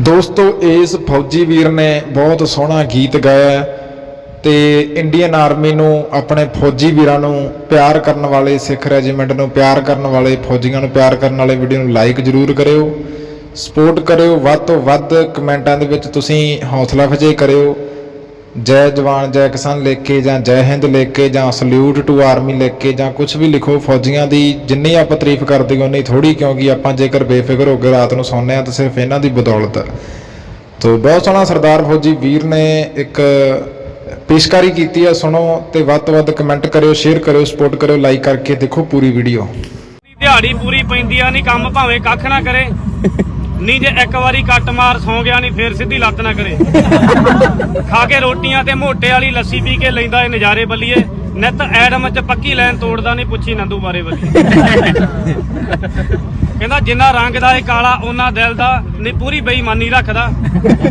ਦੋਸਤੋ, ਇਸ ਫੌਜੀ ਵੀਰ ਨੇ ਬਹੁਤ ਸੋਹਣਾ ਗੀਤ ਗਾਇਆ ਹੈ ਤੇ ਇੰਡੀਅਨ ਆਰਮੀ ਨੂੰ, ਆਪਣੇ ਫੌਜੀ ਵੀਰਾਂ ਨੂੰ ਪਿਆਰ ਕਰਨ ਵਾਲੇ ਸਿੱਖ ਰੈਜੀਮੈਂਟ ਨੂੰ ਪਿਆਰ ਕਰਨ ਵਾਲੇ ਫੌਜੀਆਂ ਨੂੰ ਪਿਆਰ ਕਰਨ ਵਾਲੇ ਵੀਡੀਓ ਨੂੰ ਲਾਈਕ ਜ਼ਰੂਰ ਕਰਿਓ। ਸਪੋਰਟ ਕਰਿਓ, ਵੱਧ ਤੋਂ ਵੱਧ ਕਮੈਂਟਾਂ ਦੇ ਵਿੱਚ ਤੁਸੀਂ ਹੌਸਲਾ ਅਫਜ਼ਾਈ ਕਰਿਓ। ਜੈ ਜਵਾਨ, ਜੈ ਕਿਸਾਨ ਲਿਖ ਕੇ ਜਾਂ ਜੈ ਹਿੰਦ ਲਿਖ ਕੇ ਜਾਂ ਸਲੂਟ ਟੂ ਆਰਮੀ ਲਿਖ ਕੇ ਜਾਂ ਕੁਝ ਵੀ ਲਿਖੋ, ਫੌਜੀਆਂ ਦੀ ਜਿੰਨੀ ਆਪਾਂ ਤਾਰੀਫ ਕਰਦੇ ਹਾਂ, ਉਨੀ ਥੋੜੀ ਕਿਉਂਕਿ ਆਪਾਂ ਜੇਕਰ ਬੇਫਿਕਰ ਹੋ ਕੇ ਰਾਤ ਨੂੰ ਸੌਂਦੇ ਆ ਤਾਂ ਸਿਰਫ ਇਹਨਾਂ ਦੀ ਬਦੌਲਤ ਤੋ ਬਹੁਤ ਸੋਹਣਾ ਸਰਦਾਰ ਫੌਜੀ ਵੀਰ ਨੇ ਇੱਕ ਪੇਸ਼ਕਾਰੀ ਕੀਤੀ ਹੈ, ਸੁਣੋ ਤੇ ਵੱਧ ਤੋਂ ਵੱਧ ਕਮੈਂਟ ਕਰਿਓ, ਸ਼ੇਅਰ ਕਰਿਓ, ਸਪੋਰਟ ਕਰਿਓ, ਲਾਈਕ ਕਰਕੇ ਦੇਖੋ ਪੂਰੀ ਵੀਡੀਓ। ਦਿਹਾੜੀ ਪੂਰੀ ਪੈਂਦੀ ਆ, ਨਹੀਂ ਕੰਮ ਭਾਵੇਂ ਕੱਖ ਨਾ ਕਰੇ। ਨਹੀਂ ਜੇ ਇੱਕ ਵਾਰੀ ਕੱਟ ਮਾਰ ਸੌ ਗਿਆ ਨਹੀਂ ਫੇਰ ਸਿੱਧੀ ਲੱਤ ਨਾ ਕਰੇ। ਖਾ ਕੇ ਰੋਟੀਆਂ ਤੇ ਮੋਟੇ ਵਾਲੀ ਲੱਸੀ ਪੀ ਕੇ ਲੈਂਦਾ ਏ ਨਜ਼ਾਰੇ ਬੱਲੀਏ। ਨਿਤ ਐਡਮ ਚ ਪੱਕੀ ਲੈਣ ਤੋੜਦਾ ਨਹੀਂ ਪੁੱਛੀ ਨੰਦੂ ਬਾਰੇ ਬੱਲੀ ਕਹਿੰਦਾ ਜਿੰਨਾ ਰੰਗ ਦਾ ਏ ਕਾਲਾ ਉਹਨਾਂ ਦਿਲ ਦਾ। ਨਹੀਂ ਪੂਰੀ ਬੇਈਮਾਨੀ ਰੱਖਦਾ।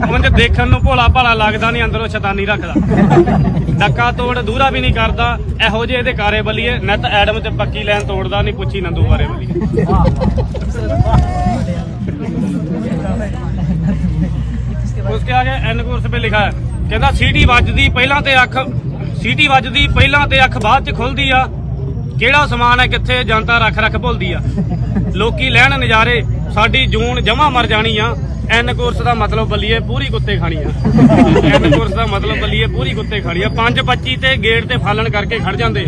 ਉਂਝ ਦੇਖਣ ਨੂੰ ਭੋਲਾ ਭਾਲਾ ਲੱਗਦਾ ਨਹੀਂ ਅੰਦਰੋਂ ਸ਼ੈਤਾਨੀ ਰੱਖਦਾ। ਡੱਕਾ ਤੋੜ ਦੂਰਾ ਵੀ ਨਹੀਂ ਕਰਦਾ। ਇਹੋ ਜਿਹੇ ਇਹਦੇ ਕਾਰੇ ਬੱਲੀਏ। ਨਿਤ ਐਡਮ ਚ ਪੱਕੀ ਲੈਣ ਤੋੜਦਾ ਨਹੀਂ ਪੁੱਛੀ ਨੰਦੂ ਬਾਰੇ ਬੱਲੀਏ। ਮੈਨੂੰ ਕੋ 'ਤੇ ਲਿਖਾ ਕਹਿੰਦਾ ਸੀਟੀ ਵੱਜਦੀ ਪਹਿਲਾਂ ਤੇ ਅੱਖ ਸੀਟੀ ਵੱਜਦੀ ਪਹਿਲਾਂ ਤੇ ਅੱਖ ਬਾਅਦ 'ਚ ਖੁੱਲਦੀ ਆ। ਕਿਹੜਾ ਸਮਾਨ ਹੈ ਕਿੱਥੇ ਜਨਤਾ ਰੱਖ ਰੱਖ ਭੁੱਲਦੀ ਆ। ਲੋਕੀ ਲੈਣ ਨਜ਼ਾਰੇ ਸਾਡੀ ਜੂਨ ਜਮਾ ਮਰ ਜਾਣੀ ਆ। ਐਨ ਕੋਰਸ ਦਾ ਮਤਲਬ ਬੱਲੀਏ ਪੂਰੀ ਕੁੱਤੇ ਖਾਣੀ ਆ। ਐਨ ਕੋਰਸ ਦਾ ਮਤਲਬ ਬੱਲੀਏ ਪੂਰੀ ਕੁੱਤੇ ਖਾਣੀ ਆ। 525 ਤੇ ਗੇਟ ਤੇ ਫਾਲਣ ਕਰਕੇ ਖੜ ਜਾਂਦੇ।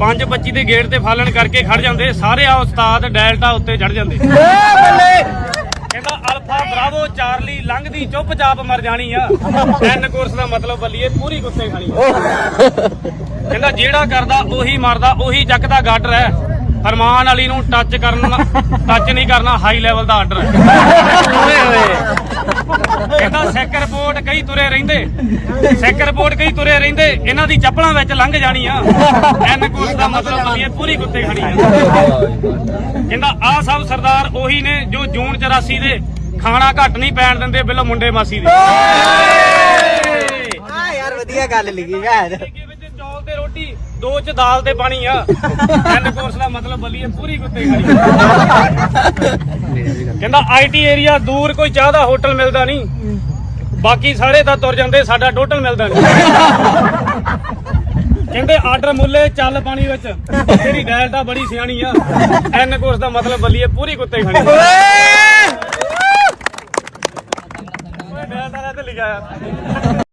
525 ਤੇ ਗੇਟ ਤੇ ਫਾਲਣ ਕਰਕੇ ਖੜ ਜਾਂਦੇ। ਸਾਰੇ ਆ ਉਸਤਾਦ ਡੈਲਟਾ ਉੱਤੇ ਚੜ ਜਾਂਦੇ। ਏ ਅਲਫਾ ਬਰਾਵੋ ਚਾਰਲੀ ਲੰਘਦੀ, ਚੁੱਪਚਾਪ ਮਰ ਜਾਣੀ ਆ। ਐਨ ਕੋਰਸ ਦਾ ਮਤਲਬ ਬੱਲੀਏ, ਪੂਰੀ ਕੁੱਤੇ ਖਾਣੀ ਆ। ਕਹਿੰਦਾ, ਜਿਹੜਾ ਕਰਦਾ, ਉਹੀ ਮਰਦਾ, ਉਹੀ ਚੱਕਦਾ ਗਾਡਰ ਹੈ। ਫਰਮਾਨ ਵਾਲੀ ਨੂੰ ਟੱਚ ਕਰਨ ਟੱਚ ਨਹੀਂ ਕਰਨਾ ਹਾਈ ਲੈਵਲ ਦਾ ਆਰਡਰ ਹੈ। ਕਹਿੰਦਾ ਸੈਕ ਰਿਪੋਰਟ ਕਈ ਤੁਰੇ ਰਹਿੰਦੇ। ਸਿੱਖ ਰਿਪੋਰਟ ਕਈ ਤੁਰੇ ਰਹਿੰਦੇ। ਇਹਨਾਂ ਦੀ ਚੱਪਲਾਂ ਵਿੱਚ ਲੰਘ ਜਾਣੀ ਆ ਐਨ ਕੋਰਸ ਦਾ ਮਤਲਬ ਬੱਲੀਏ, ਪੂਰੀ ਗੁੱਤੇ ਖਾਣੀ ਆ। ਕਹਿੰਦਾ ਆ ਸਭ ਸਰਦਾਰ ਉਹੀ ਨੇ ਜੋ ਜੂਨ 84 ਦੇ ਖਾਣਾ ਘੱਟ ਨਹੀਂ ਪੈਣ ਦਿੰਦੇ ਬਿੱਲੋ ਮੁੰਡੇ ਮਾਸੀ ਦੇ। ਆ ਯਾਰ ਵਧੀਆ ਗੱਲ ਲਿਖੀ ਵਿੱਚ ਚੌਲ ਤੇ ਰੋਟੀ ਦੋ ਚ ਦਾਲ ਤੇ ਪਾਣੀ ਆ। ਐਨ ਕੋਰਸ ਦਾ ਮਤਲਬ ਬੱਲੀਏ ਪੂਰੀ ਕੁੱਤੇ ਖਾਣੀ। ਕਹਿੰਦਾ ਆਈਟੀ ਏਰੀਆ ਦੂਰ ਕੋਈ ਚਾਹ ਦਾ ਹੋਟਲ ਮਿਲਦਾ ਨਹੀਂ। ਬਾਕੀ ਸਾਰੇ ਤਾਂ ਤੁਰ ਜਾਂਦੇ ਸਾਡਾ ਟੋਟਲ ਮਿਲਦਾ ਨਹੀਂ। ਕਹਿੰਦੇ ਆਰਡਰ ਮੁੱਲੇ ਚੱਲ ਪਾਣੀ ਵਿੱਚ। ਤੇਰੀ ਡੈਲ ਤਾਂ ਬੜੀ ਸਿਆਣੀ ਆ। ਐਨ ਕੋਰਸ ਦਾ ਮਤਲਬ ਬੱਲੀਏ ਪੂਰੀ ਕੁੱਤੇ ਖਾਣੀ। ਡੈਲ ਦਾ ਤੇ ਲਿਖਿਆ ਆ